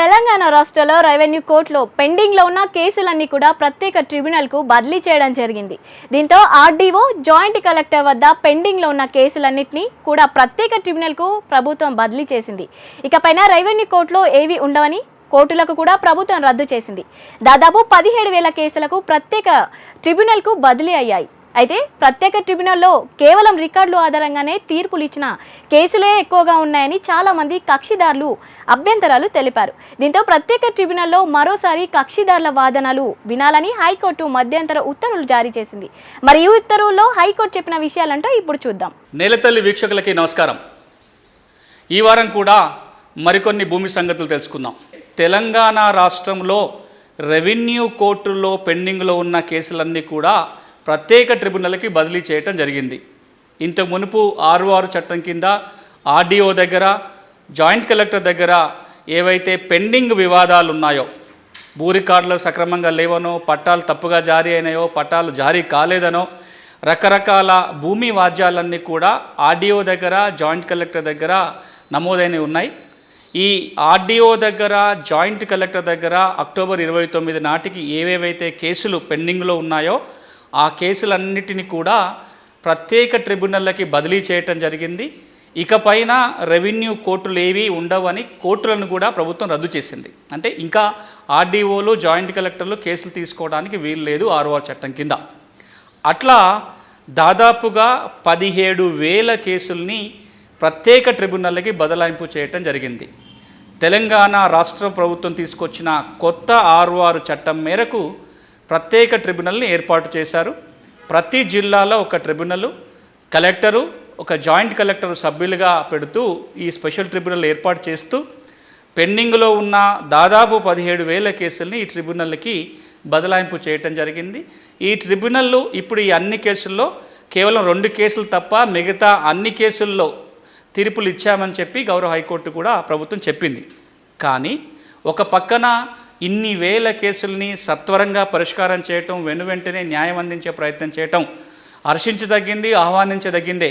తెలంగాణ రాష్ట్రంలో రెవెన్యూ కోర్టులో పెండింగ్లో ఉన్న కేసులన్నీ కూడా ప్రత్యేక ట్రిబ్యునల్కు బదిలీ చేయడం జరిగింది. దీంతో ఆర్డీఓ జాయింట్ కలెక్టర్ వద్ద పెండింగ్లో ఉన్న కేసులన్నింటినీ కూడా ప్రత్యేక ట్రిబ్యునల్కు ప్రభుత్వం బదిలీ చేసింది. ఇకపైన రెవెన్యూ కోర్టులో ఏవి ఉండవని కోర్టులకు కూడా ప్రభుత్వం రద్దు చేసింది. దాదాపు పదిహేడు వేల కేసులకు ప్రత్యేక ట్రిబ్యునల్కు బదిలీ అయ్యాయి. అయితే ప్రత్యేక ట్రిబ్యునల్లో కేవలం రికార్డులు ఆధారంగానే తీర్పులు ఇచ్చిన కేసులే ఎక్కువగా ఉన్నాయని చాలామంది కక్షిదారులు అభ్యంతరాలు తెలిపారు. దీంతో ప్రత్యేక ట్రిబ్యునల్లో మరోసారి కక్షిదారుల వాదనలు వినాలని హైకోర్టు మధ్యంతర ఉత్తర్వులు జారీ చేసింది. మరి ఈ ఉత్తర్వుల్లో హైకోర్టు చెప్పిన విషయాలంటూ ఇప్పుడు చూద్దాం. నేలతల్లి వీక్షకులకి నమస్కారం. ఈ వారం కూడా మరికొన్ని భూమి సంగతులు తెలుసుకుందాం. తెలంగాణ రాష్ట్రంలో రెవెన్యూ కోర్టులో పెండింగ్లో ఉన్న కేసులన్నీ కూడా ప్రత్యేక ట్రిబ్యునల్కి బదిలీ చేయటం జరిగింది. ఇంతకు మునుపు ఆరు ఆరు చట్టం కింద ఆర్డీఓ దగ్గర జాయింట్ కలెక్టర్ దగ్గర ఏవైతే పెండింగ్ వివాదాలు ఉన్నాయో భూ రికార్డులు సక్రమంగా లేవనో పట్టాలు తప్పుగా జారీ అయినాయో పట్టాలు జారీ కాలేదనో రకరకాల భూమి వాద్యాలన్నీ కూడా ఆర్డీఓ దగ్గర జాయింట్ కలెక్టర్ దగ్గర నమోదైనవి ఉన్నాయి. ఈ ఆర్డీఓ దగ్గర జాయింట్ కలెక్టర్ దగ్గర అక్టోబర్ ఇరవై తొమ్మిది నాటికి ఏవేవైతే కేసులు పెండింగ్లో ఉన్నాయో ఆ కేసులన్నిటిని కూడా ప్రత్యేక ట్రిబ్యునల్లకి బదిలీ చేయటం జరిగింది. ఇకపైన రెవెన్యూ కోర్టులు ఏవి ఉండవని కోర్టులను కూడా ప్రభుత్వం రద్దు చేసింది. అంటే ఇంకా ఆర్డీఓలు జాయింట్ కలెక్టర్లు కేసులు తీసుకోవడానికి వీలు లేదు ఆర్ఓఆర్ చట్టం కింద. అట్లా దాదాపుగా పదిహేడు వేల కేసుల్ని ప్రత్యేక ట్రిబ్యునల్కి బదలాయింపు చేయటం జరిగింది. తెలంగాణ రాష్ట్ర ప్రభుత్వం తీసుకొచ్చిన కొత్త ఆర్ఓఆర్ చట్టం మేరకు ప్రత్యేక ట్రిబ్యునల్ని ఏర్పాటు చేశారు. ప్రతి జిల్లాలో ఒక ట్రిబ్యునల్ కలెక్టరు ఒక జాయింట్ కలెక్టర్ సభ్యులుగా పెడుతూ ఈ స్పెషల్ ట్రిబ్యునల్ ఏర్పాటు చేస్తూ పెండింగ్లో ఉన్న దాదాపు పదిహేడు వేల కేసుల్ని ఈ ట్రిబ్యునల్కి బదలాయింపు చేయటం జరిగింది. ఈ ట్రిబ్యునల్ ఇప్పుడు ఈ అన్ని కేసుల్లో కేవలం రెండు కేసులు తప్ప మిగతా అన్ని కేసుల్లో తీర్పులు ఇచ్చామని చెప్పి గౌరవ హైకోర్టు కూడా ప్రభుత్వం చెప్పింది. కానీ ఒక పక్కన ఇన్ని వేల కేసుల్ని సత్వరంగా పరిష్కారం చేయటం వెను వెంటనే న్యాయం అందించే ప్రయత్నం చేయటం హర్షించదగ్గింది ఆహ్వానించదగ్గిందే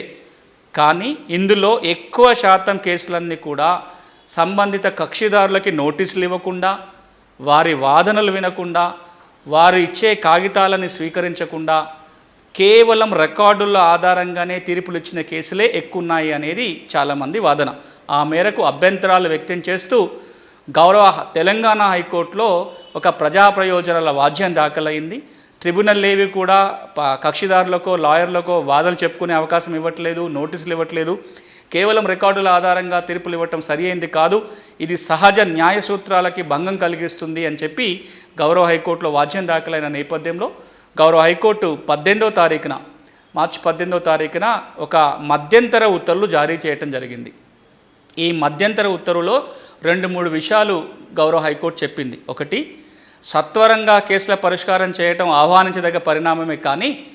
కానీ ఇందులో ఎక్కువ శాతం కేసులన్నీ కూడా సంబంధిత కక్షిదారులకి నోటీసులు ఇవ్వకుండా వారి వాదనలు వినకుండా వారు ఇచ్చే కాగితాలని స్వీకరించకుండా కేవలం రికార్డుల ఆధారంగానే తీర్పులు ఇచ్చిన కేసులే ఎక్కువ ఉన్నాయి అనేది చాలామంది వాదన. ఆ మేరకు అభ్యంతరాలు వ్యక్తం చేస్తూ గౌరవ తెలంగాణ హైకోర్టులో ఒక ప్రజా ప్రయోజనాల వాద్యం దాఖలైంది. ట్రిబ్యునల్ ఏవి కూడా ప- కక్షిదారులకో లాయర్లకో వాదనలు చెప్పుకునే అవకాశం ఇవ్వట్లేదు నోటీసులు ఇవ్వట్లేదు. కేవలం రికార్డుల ఆధారంగా తీర్పులు ఇవ్వటం సరి అయింది కాదు ఇది సహజ న్యాయ సూత్రాలకి భంగం కలిగిస్తుంది అని చెప్పి గౌరవ హైకోర్టులో వాద్యం దాఖలైన నేపథ్యంలో గౌరవ హైకోర్టు పద్దెనిమిదో తారీఖున మార్చి పద్దెనిమిదో తారీఖున ఒక మధ్యంతర ఉత్తర్వులు జారీ చేయటం జరిగింది. ఈ మధ్యంతర ఉత్తర్వులో రెండు మూడు విషయాలు గౌరవ హైకోర్టు చెప్పింది. ఒకటి సత్వరంగా కేసుల పరిష్కారం చేయటం ఆహ్వానించదగ్గ పరిణామమే కానీ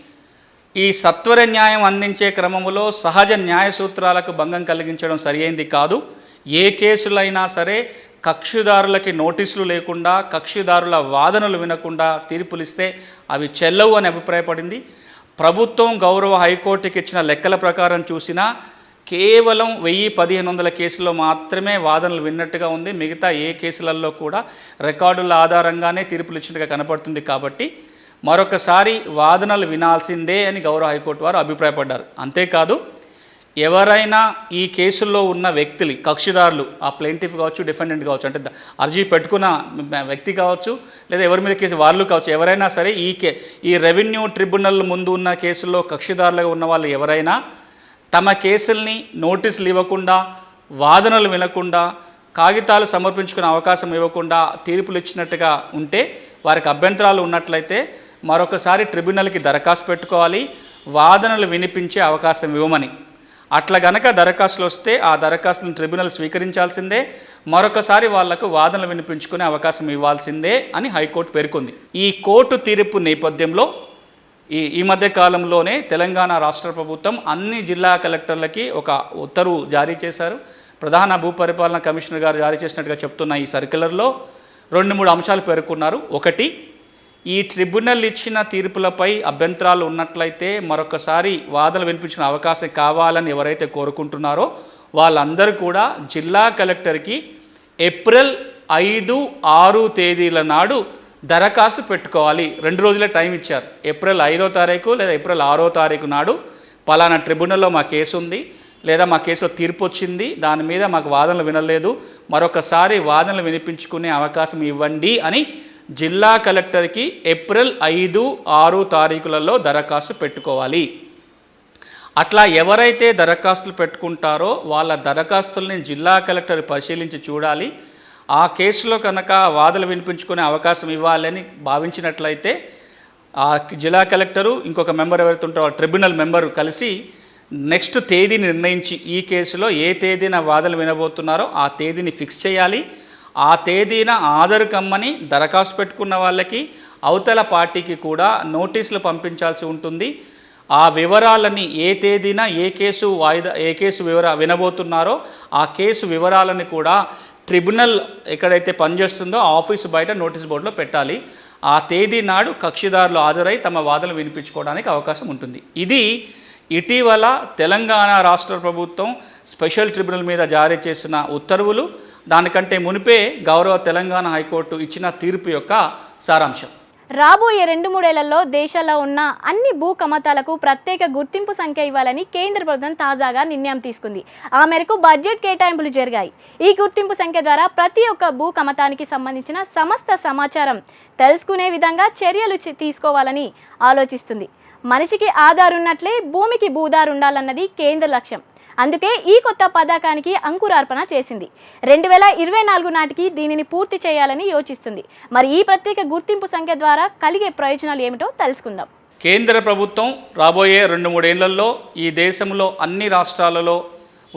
ఈ సత్వర న్యాయం అందించే క్రమంలో సహజ న్యాయ సూత్రాలకు భంగం కలిగించడం సరియైంది కాదు. ఏ కేసులైనా సరే కక్షిదారులకి నోటీసులు లేకుండా కక్షిదారుల వాదనలు వినకుండా తీర్పులిస్తే అవి చెల్లవు అని అభిప్రాయపడింది. ప్రభుత్వం గౌరవ హైకోర్టుకి ఇచ్చిన లెక్కల ప్రకారం చూసినా కేవలం వెయ్యి పదిహేను వందల కేసుల్లో మాత్రమే వాదనలు విన్నట్టుగా ఉంది. మిగతా ఏ కేసులలో కూడా రికార్డుల ఆధారంగానే తీర్పులు ఇచ్చినట్టుగా కనపడుతుంది కాబట్టి మరొకసారి వాదనలు వినాల్సిందే అని గౌరవ హైకోర్టు వారు అభిప్రాయపడ్డారు. అంతేకాదు ఎవరైనా ఈ కేసుల్లో ఉన్న వ్యక్తులు కక్షిదారులు ఆ ప్లెయింటిఫ్ కావచ్చు డిఫెండెంట్ కావచ్చు అంటే అర్జీ పెట్టుకున్న వ్యక్తి కావచ్చు లేదా ఎవరి మీద కేసు వాళ్ళు కావచ్చు ఎవరైనా సరే ఈ కే ఈ రెవెన్యూ ట్రిబ్యునల్ ముందు ఉన్న కేసుల్లో కక్షిదారులుగా ఉన్న వాళ్ళు ఎవరైనా తమ కేసుల్ని నోటీసులు ఇవ్వకుండా వాదనలు వినకుండా కాగితాలు సమర్పించుకునే అవకాశం ఇవ్వకుండా తీర్పులు ఇచ్చినట్టుగా ఉంటే వారికి అభ్యంతరాలు ఉన్నట్లయితే మరొకసారి ట్రిబ్యునల్కి దరఖాస్తు పెట్టుకోవాలి వాదనలు వినిపించే అవకాశం ఇవ్వమని. అట్లా గనక దరఖాస్తులు వస్తే ఆ దరఖాస్తులను ట్రిబ్యునల్ స్వీకరించాల్సిందే మరొకసారి వాళ్ళకు వాదనలు వినిపించుకునే అవకాశం ఇవ్వాల్సిందే అని హైకోర్టు పేర్కొంది. ఈ కోర్టు తీర్పు నేపథ్యంలో ఈ ఈ మధ్య కాలంలోనే తెలంగాణ రాష్ట్ర ప్రభుత్వం అన్ని జిల్లా కలెక్టర్లకి ఒక ఉత్తర్వు జారీ చేశారు. ప్రధాన భూపరిపాలన కమిషనర్ గారు జారీ చేసినట్టుగా చెప్తున్న ఈ సర్క్యులర్లో రెండు మూడు అంశాలు పేర్కొన్నారు. ఒకటి ఈ ట్రిబ్యునల్ ఇచ్చిన తీర్పులపై అభ్యంతరాలు ఉన్నట్లయితే మరొకసారి వాదనలు వినిపించిన అవకాశం కావాలని ఎవరైతే కోరుకుంటున్నారో వాళ్ళందరూ కూడా జిల్లా కలెక్టర్కి ఏప్రిల్ ఐదు ఆరు తేదీల నాడు దరఖాస్తు పెట్టుకోవాలి. రెండు రోజులే టైం ఇచ్చారు. ఏప్రిల్ ఐదో తారీఖు లేదా ఏప్రిల్ ఆరో తారీఖు నాడు పలానా ట్రిబ్యునల్లో మా కేసు ఉంది లేదా మా కేసులో తీర్పు వచ్చింది. దాని మీద మాకు వాదనలు వినలేదు. మరొకసారి వాదనలు వినిపించుకునే అవకాశం ఇవ్వండి అని జిల్లా కలెక్టర్కి ఏప్రిల్ ఐదు ఆరు తారీఖులలో దరఖాస్తు పెట్టుకోవాలి. అట్లా ఎవరైతే దరఖాస్తులు పెట్టుకుంటారో వాళ్ళ దరఖాస్తుల్ని జిల్లా కలెక్టర్ పరిశీలించి చూడాలి. ఆ కేసులో కనుక వాదలు వినిపించుకునే అవకాశం ఇవ్వాలని భావించినట్లయితే ఆ జిల్లా కలెక్టరు ఇంకొక మెంబర్ ఎవరైతే ఉంటారో ఆ ట్రిబ్యునల్ మెంబరు కలిసి నెక్స్ట్ తేదీని నిర్ణయించి ఈ కేసులో ఏ తేదీన వాదనలు వినబోతున్నారో ఆ తేదీని ఫిక్స్ చేయాలి. ఆ తేదీన ఆధారు కమ్మని దరఖాస్తు పెట్టుకున్న వాళ్ళకి అవతల పార్టీకి కూడా నోటీసులు పంపించాల్సి ఉంటుంది. ఆ వివరాలని ఏ తేదీన ఏ కేసు వాయిదా ఏ కేసు వివర వినబోతున్నారో ఆ కేసు వివరాలని కూడా ట్రిబ్యునల్ ఎక్కడైతే పనిచేస్తుందో ఆఫీసు బయట నోటీస్ బోర్డులో పెట్టాలి. ఆ తేదీ నాడు కక్షిదారులు హాజరై తమ వాదనలు వినిపించుకోవడానికి అవకాశం ఉంటుంది. ఇది ఇటీవల తెలంగాణ రాష్ట్ర ప్రభుత్వం స్పెషల్ ట్రిబ్యునల్ మీద జారీ చేసిన ఉత్తర్వులు. దానికంటే మునిపే గౌరవ తెలంగాణ హైకోర్టు ఇచ్చిన తీర్పు యొక్క సారాంశం. రాబోయే రెండు మూడేళ్ళలో దేశంలో ఉన్న అన్ని భూ కమతాలకు ప్రత్యేక గుర్తింపు సంఖ్య ఇవ్వాలని కేంద్ర ప్రభుత్వం తాజాగా నిర్ణయం తీసుకుంది. ఆ మేరకు బడ్జెట్ కేటాయింపులు జరిగాయి. ఈ గుర్తింపు సంఖ్య ద్వారా ప్రతి ఒక్క భూ కమతానికి సంబంధించిన సమస్త సమాచారం తెలుసుకునే విధంగా చర్యలు తీసుకోవాలని ఆలోచిస్తుంది. మనిషికి ఆధారు ఉన్నట్లే భూమికి భూదారు ఉండాలన్నది కేంద్ర లక్ష్యం. అందుకే ఈ కొత్త పథకానికి అంకురార్పణ చేసింది. రెండు వేల ఇరవై నాలుగు నాటికి దీనిని పూర్తి చేయాలని యోచిస్తుంది. మరి ఈ ప్రత్యేక గుర్తింపు సంఖ్య ద్వారా కలిగే ప్రయోజనాలు ఏమిటో తెలుసుకుందాం. కేంద్ర ప్రభుత్వం రాబోయే రెండు మూడేళ్ళలో ఈ దేశంలో అన్ని రాష్ట్రాలలో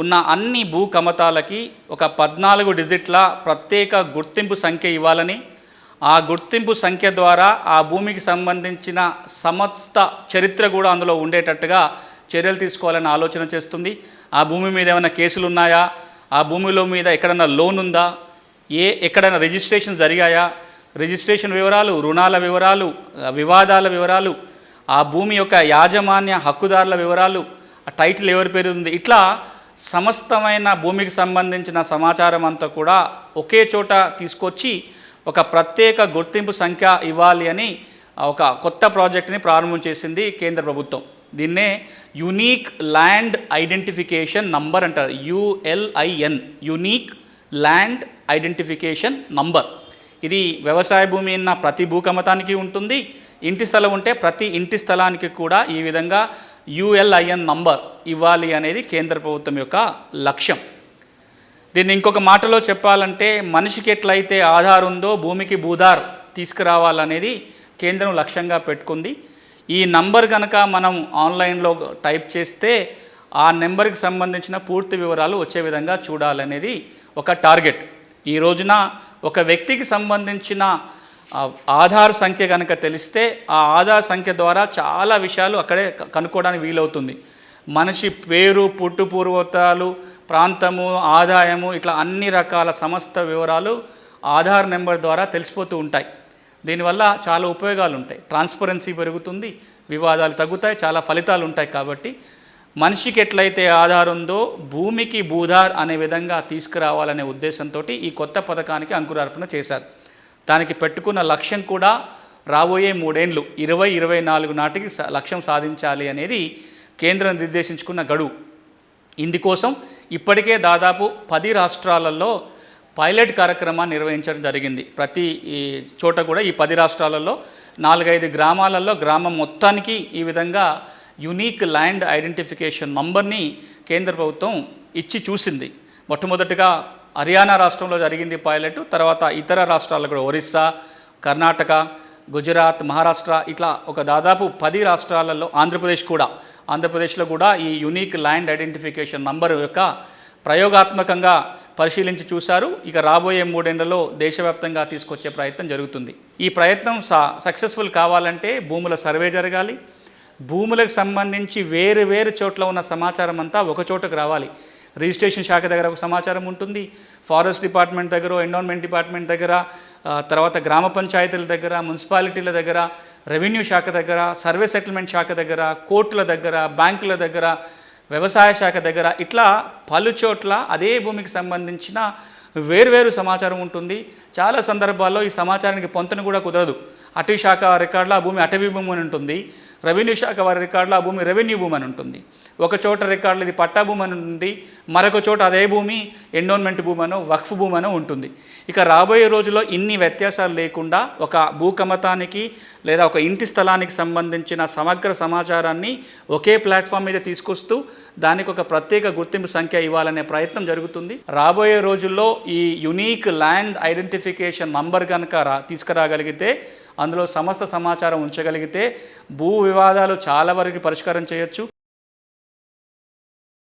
ఉన్న అన్ని భూ కమతాలకి ఒక పద్నాలుగు డిజిట్ల ప్రత్యేక గుర్తింపు సంఖ్య ఇవ్వాలని ఆ గుర్తింపు సంఖ్య ద్వారా ఆ భూమికి సంబంధించిన సమస్త చరిత్ర కూడా అందులో ఉండేటట్టుగా చర్యలు తీసుకోవాలని ఆలోచన చేస్తుంది. ఆ భూమి మీద ఏమైనా కేసులు ఉన్నాయా ఆ భూమిలో మీద ఎక్కడైనా లోన్ ఉందా ఏ ఎక్కడైనా రిజిస్ట్రేషన్ జరిగాయా? రిజిస్ట్రేషన్ వివరాలు రుణాల వివరాలు వివాదాల వివరాలు ఆ భూమి యొక్క యాజమాన్య హక్కుదారుల వివరాలు ఆ టైటిల్ ఎవరి పేరు ఉంది? ఇట్లా సమస్తమైన భూమికి సంబంధించిన సమాచారం అంతా కూడా ఒకే చోట తీసుకొచ్చి ఒక ప్రత్యేక గుర్తింపు సంఖ్య ఇవ్వాలి అని ఒక కొత్త ప్రాజెక్ట్ని ప్రారంభం చేసింది కేంద్ర ప్రభుత్వం. దీన్నే యునీక్ ల్యాండ్ ఐడెంటిఫికేషన్ నంబర్ అంటారు. ULIN unique land identification number. ఇది వ్యవసాయ భూమి ఉన్న ప్రతి భూకమతానికి ఉంటుంది. ఇంటి స్థలం ఉంటే ప్రతి ఇంటి స్థలానికి కూడా ఈ విధంగా యుఎల్ఐఎన్ నంబర్ ఇవ్వాలి అనేది కేంద్ర ప్రభుత్వం యొక్క లక్ష్యం. దీన్ని ఇంకొక మాటలో చెప్పాలంటే మనిషికి ఎట్లయితే ఆధార్ ఉందో భూమికి భూధార్ తీసుకురావాలనేది కేంద్రం లక్ష్యంగా పెట్టుకుంది. ఈ నంబర్ కనుక మనం ఆన్లైన్లో టైప్ చేస్తే ఆ నెంబర్కి సంబంధించిన పూర్తి వివరాలు వచ్చే విధంగా చూడాలనేది ఒక టార్గెట్. ఈ రోజున ఒక వ్యక్తికి సంబంధించిన ఆధార్ సంఖ్య కనుక తెలిస్తే ఆ ఆధార్ సంఖ్య ద్వారా చాలా విషయాలు అక్కడే కనుక్కోవడానికి వీలవుతుంది. మనిషి పేరు పుట్టు పూర్వోత్తరాలు ప్రాంతము ఆదాయము ఇట్లా అన్ని రకాల సమస్త వివరాలు ఆధార్ నెంబర్ ద్వారా తెలిసిపోతూ ఉంటాయి. దీనివల్ల చాలా ఉపయోగాలు ఉంటాయి ట్రాన్స్పరెన్సీ పెరుగుతుంది వివాదాలు తగ్గుతాయి చాలా ఫలితాలు ఉంటాయి కాబట్టి మనిషికి ఎట్లయితే ఆధార్ ఉందో భూమికి భూధార్ అనే విధంగా తీసుకురావాలనే ఉద్దేశంతో ఈ కొత్త పథకానికి అంకురార్పణ చేశారు. దానికి పెట్టుకున్న లక్ష్యం కూడా రాబోయే మూడేండ్లు ఇరవై ఇరవై నాలుగు నాటికి లక్ష్యం సాధించాలి అనేది కేంద్రం నిర్దేశించుకున్న గడువు. ఇందుకోసం ఇప్పటికే దాదాపు పది రాష్ట్రాలలో పైలట్ కార్యక్రమాన్ని నిర్వహించడం జరిగింది. ప్రతి ఈ చోట కూడా ఈ పది రాష్ట్రాలలో నాలుగైదు గ్రామాలలో గ్రామం మొత్తానికి ఈ విధంగా యునీక్ ల్యాండ్ ఐడెంటిఫికేషన్ నంబర్ని కేంద్ర ప్రభుత్వం ఇచ్చి చూసింది. మొట్టమొదటిగా హర్యానా రాష్ట్రంలో జరిగింది పైలట్ తర్వాత ఇతర రాష్ట్రాలు కూడా ఒరిస్సా కర్ణాటక గుజరాత్ మహారాష్ట్ర ఇట్లా ఒక దాదాపు పది రాష్ట్రాలలో ఆంధ్రప్రదేశ్ కూడా ఆంధ్రప్రదేశ్లో కూడా ఈ యునీక్ ల్యాండ్ ఐడెంటిఫికేషన్ నంబర్ యొక్క ప్రయోగాత్మకంగా పరిశీలించి చూశారు. ఇక రాబోయే మూడేళ్ళలో దేశవ్యాప్తంగా తీసుకొచ్చే ప్రయత్నం జరుగుతుంది. ఈ ప్రయత్నం స సక్సెస్ఫుల్ కావాలంటే భూముల సర్వే జరగాలి. భూములకు సంబంధించి వేరు వేరు చోట్ల ఉన్న సమాచారం అంతా ఒక చోటకు రావాలి. రిజిస్ట్రేషన్ శాఖ దగ్గర ఒక సమాచారం ఉంటుంది. ఫారెస్ట్ డిపార్ట్మెంట్ దగ్గర ఎండోన్మెంట్ డిపార్ట్మెంట్ దగ్గర తర్వాత గ్రామ పంచాయతీల దగ్గర మున్సిపాలిటీల దగ్గర రెవెన్యూ శాఖ దగ్గర సర్వే సెటిల్మెంట్ శాఖ దగ్గర కోర్టుల దగ్గర బ్యాంకుల దగ్గర వ్యవసాయ శాఖ దగ్గర ఇట్లా పలు చోట్ల అదే భూమికి సంబంధించిన వేర్వేరు సమాచారం ఉంటుంది. చాలా సందర్భాల్లో ఈ సమాచారానికి పొంతన కూడా కుదరదు. అటవీ శాఖ రికార్డులో ఆ భూమి అటవీ భూమి అని ఉంటుంది. రెవెన్యూ శాఖ వారి రికార్డులో ఆ భూమి రెవెన్యూ భూమి అని ఉంటుంది. ఒక చోట రికార్డులో ఇది పట్టా భూమి అని ఉంటుంది. మరొక చోట అదే భూమి ఎండోన్మెంట్ భూమి అనో వక్ఫ్ భూమి అనో ఉంటుంది. ఇక రాబోయే రోజుల్లో ఇన్ని వ్యత్యాసాలు లేకుండా ఒక భూకమతానికి లేదా ఒక ఇంటి స్థలానికి సంబంధించిన సమగ్ర సమాచారాన్ని ఒకే ప్లాట్ఫామ్ మీద తీసుకొస్తూ దానికి ఒక ప్రత్యేక గుర్తింపు సంఖ్య ఇవ్వాలనే ప్రయత్నం జరుగుతుంది. రాబోయే రోజుల్లో ఈ యునీక్ ల్యాండ్ ఐడెంటిఫికేషన్ నంబర్ కనుక రా తీసుకురాగలిగితే అందులో సమస్త సమాచారం ఉంచగలిగితే భూ వివాదాలు చాలా వరకు పరిష్కారం చేయొచ్చు.